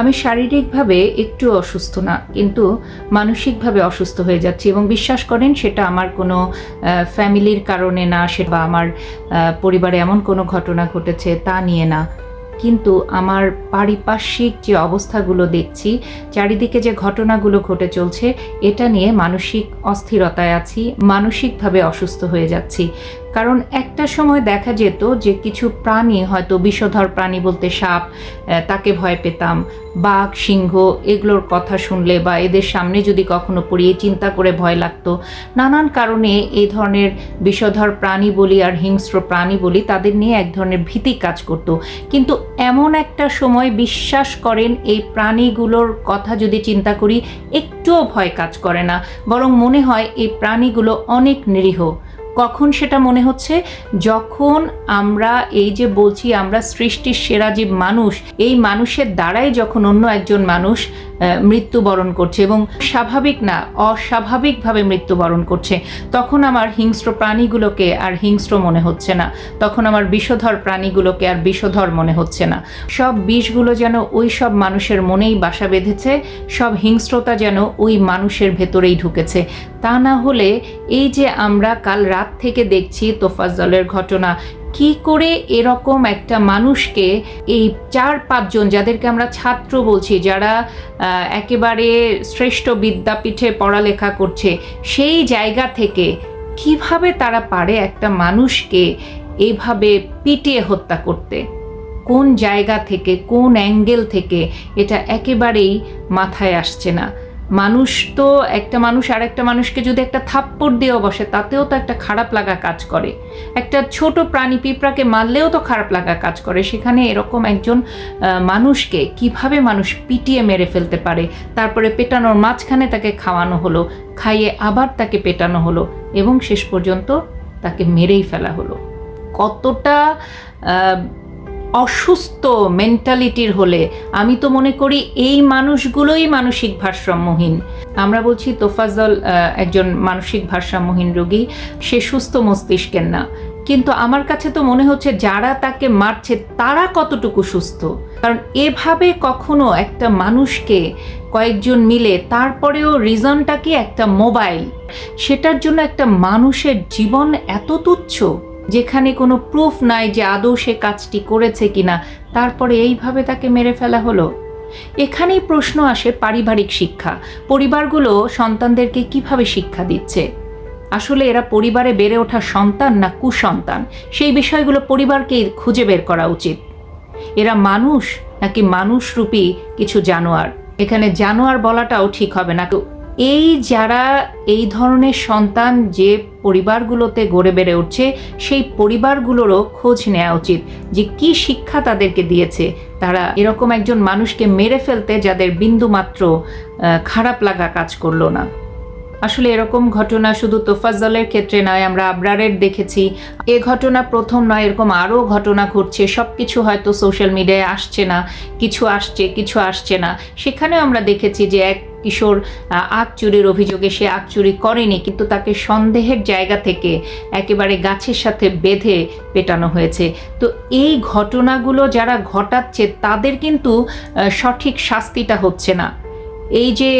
আমি শারীরিকভাবে একটু অসুস্থ না, কিন্তু মানসিকভাবে অসুস্থ হয়ে যাচ্ছি এবং বিশ্বাস করেন সেটা আমার কোনো ফ্যামিলির কারণে না সেটা বা আমার পরিবারে এমন কোনো ঘটনা ঘটেছে তা নিয়ে না। কিন্তু আমার পারিপার্শ্বিক যে অবস্থাগুলো দেখছি, চারিদিকে যে ঘটনাগুলো ঘটে চলছে, এটা নিয়ে মানসিক অস্থিরতায় আছি, মানসিকভাবে অসুস্থ হয়ে যাচ্ছি। কারণ একটা সময় দেখা যেত যে কিছু প্রাণী, হয়তো বিষধর প্রাণী বলতে সাপ তাকে ভয় পেতাম। বাঘ, সিংহ, এগুলোর কথা শুনলে বা এদের সামনে যদি কখনো পড়িয়ে চিন্তা করে ভয় লাগতো। নানান কারণে এই ধরনের বিষধর প্রাণী বলি আর হিংস্র প্রাণী বলি তাদের নিয়ে এক ধরনের ভীতি কাজ করতো। কিন্তু এমন একটা সময় বিশ্বাস করেন এই প্রাণীগুলোর কথা যদি চিন্তা করি, একটুও ভয় কাজ করে না। বরং মনে হয় এই প্রাণীগুলো অনেক নিরীহ। কখন সেটা মনে হচ্ছে? যখন আমরা এই যে বলছি, আমরা সৃষ্টির সেরা জীব মানুষ, এই মানুষের দ্বারাই যখন অন্য একজন মানুষ মৃত্যুবরণ করছে এবং স্বাভাবিক না, অস্বাভাবিকভাবে মৃত্যুবরণ করছে। তখন আমার হিংস্র প্রাণীগুলোকে আর হিংস্র মনে হচ্ছে না। তখন আমার বিষধর প্রাণীগুলোকে আর বিষধর মনে হচ্ছে না। সব বিষগুলো যেন ওই সব মানুষের মনেই বাসা বেঁধেছে, সব হিংস্রতা যেন ওই মানুষের ভেতরেই ঢুকেছে। তা না হলে এই যে আমরা কাল রাত থেকে দেখছি তোফাজ্জলের ঘটনা কি করে এরকম একটা মানুষকে এই চার পাঁচজন যাদেরকে আমরা ছাত্র বলছি, যারা একেবারে শ্রেষ্ঠ বিদ্যাপীঠে পড়ালেখা করছে, সেই জায়গা থেকে কীভাবে তারা পারে একটা মানুষকে এইভাবে পিটিয়ে হত্যা করতে? কোন জায়গা থেকে, কোন অ্যাঙ্গেল থেকে এটা একেবারেই মাথায় আসছে না। মানুষ তো একটা মানুষ আর একটা মানুষকে যদি একটা থাপ্পড় দিয়েও বসে, তাতেও তো একটা খারাপ লাগা কাজ করে। একটা ছোট প্রাণী পিঁপড়াকে মারলেও তো খারাপ লাগা কাজ করে। সেখানে এরকম একজন মানুষকে কীভাবে মানুষ পিটিয়ে মেরে ফেলতে পারে? তারপরে পেটানোর মাঝখানে তাকে খাওয়ানো হলো, খাইয়ে আবার তাকে পেটানো হলো এবং শেষ পর্যন্ত তাকে মেরেই ফেলা হলো। কতটা অসুস্থ মেন্টালিটির হলে আমি তো মনে করি এই মানুষগুলোই মানসিক ভারসাম্যহীন। আমরা বলছি তোফাজল একজন মানসিক ভারসাম্যহীন রোগী, সে সুস্থ মস্তিষ্কের না। কিন্তু আমার কাছে তো মনে হচ্ছে যারা তাকে মারছে তারা কতটুকু সুস্থ। কারণ এভাবে কখনো একটা মানুষকে কয়েকজন মিলে তারপরেও রিজনটা কি একটা মোবাইল সেটার জন্য একটা মানুষের জীবন এত তুচ্ছ। যেখানে কোনো প্রুফ নাই যে আদৌ সে কাজটি করেছে কিনা, তারপরে এইভাবে তাকে মেরে ফেলা হলো। এখানেই প্রশ্ন আসে পারিবারিক শিক্ষা। পরিবারগুলো সন্তানদেরকে কীভাবে শিক্ষা দিচ্ছে? আসলে এরা পরিবারে বেড়ে ওঠা সন্তান না কুসন্তান? সেই বিষয়গুলো পরিবারকেই খুঁজে বের করা উচিত। এরা মানুষ নাকি মানুষরূপী কিছু জানোয়ার? এখানে জানোয়ার বলাটাও ঠিক হবে না। এই যারা এই ধরনের সন্তান যে পরিবারগুলোতে গড়ে বেড়ে উঠছে, সেই পরিবারগুলোরও খোঁজ নেওয়া উচিত যে কি শিক্ষা তাদেরকে দিয়েছে। তারা এরকম একজন মানুষকে মেরে ফেলতে যাদের বিন্দুমাত্র খারাপ লাগা কাজ করল না। আসলে এরকম ঘটনা শুধু তোফাজ্জলের ক্ষেত্রে নয়, আমরা আবরারের দেখেছি। এ ঘটনা প্রথম নয়, এরকম আরও ঘটনা ঘটছে। সব কিছু হয়তো সোশ্যাল মিডিয়ায় আসছে না, কিছু আসছে কিছু আসছে না। সেখানেও আমরা দেখেছি যে এক কিশোর আখ চুরির অভিযোগে সে আখ চুরি করেনি, কিন্তু তাকে সন্দেহের জায়গা থেকে একেবারে গাছের সাথে বেঁধে পেটানো হয়েছে। তো এই ঘটনাগুলো যারা ঘটাচ্ছে, তাদের কিন্তু সঠিক শাস্তিটা হচ্ছে না। এই যে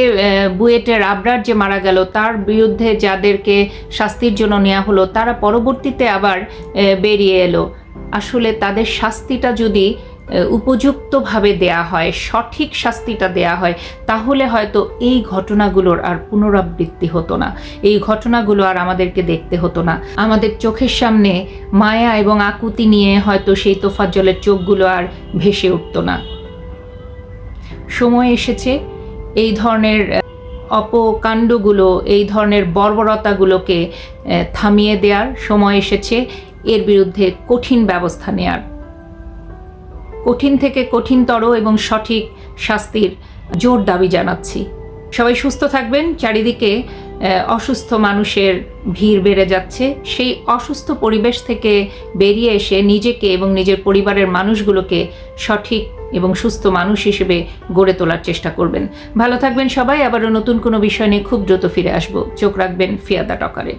বুয়েটের আবরার যে মারা গেল, তার বিরুদ্ধে যাদেরকে শাস্তির জন্য নেওয়া হলো, তারা পরবর্তীতে আবার বেরিয়ে এলো। আসলে তাদের শাস্তিটা যদি উপযুক্তভাবে দেয়া হয়, সঠিক শাস্তিটা দেয়া হয়, তাহলে হয়তো এই ঘটনাগুলোর আর পুনরাবৃত্তি হতো না। এই ঘটনাগুলো আর আমাদেরকে দেখতে হতো না। আমাদের চোখের সামনে মায়া এবং আকুতি নিয়ে হয়তো সেই তোফাজ্জলের চোখগুলো আর ভেসে উঠতো না। সময় এসেছে, এই ধরনের অপকাণ্ডগুলো, এই ধরনের বর্বরতাগুলোকে থামিয়ে দেওয়ার সময় এসেছে। এর বিরুদ্ধে কঠিন ব্যবস্থা নেয়ার। কঠিন থেকে কঠিনতর এবং সঠিক শাস্তির জোর দাবি জানাচ্ছি। সবাই সুস্থ থাকবেন, চারিদিকে অসুস্থ মানুষের ভিড় বেড়ে যাচ্ছে। সেই অসুস্থ পরিবেশ থেকে বেরিয়ে এসে নিজেকে এবং নিজের পরিবারের মানুষগুলোকে সঠিক এবং সুস্থ মানুষ হিসেবে গড়ে তোলার চেষ্টা করবেন। ভালো থাকবেন সবাই, আবারও নতুন কোনো বিষয় নিয়ে খুব দ্রুত ফিরে আসব। চোখ রাখবেন ফিয়াদা টকারে।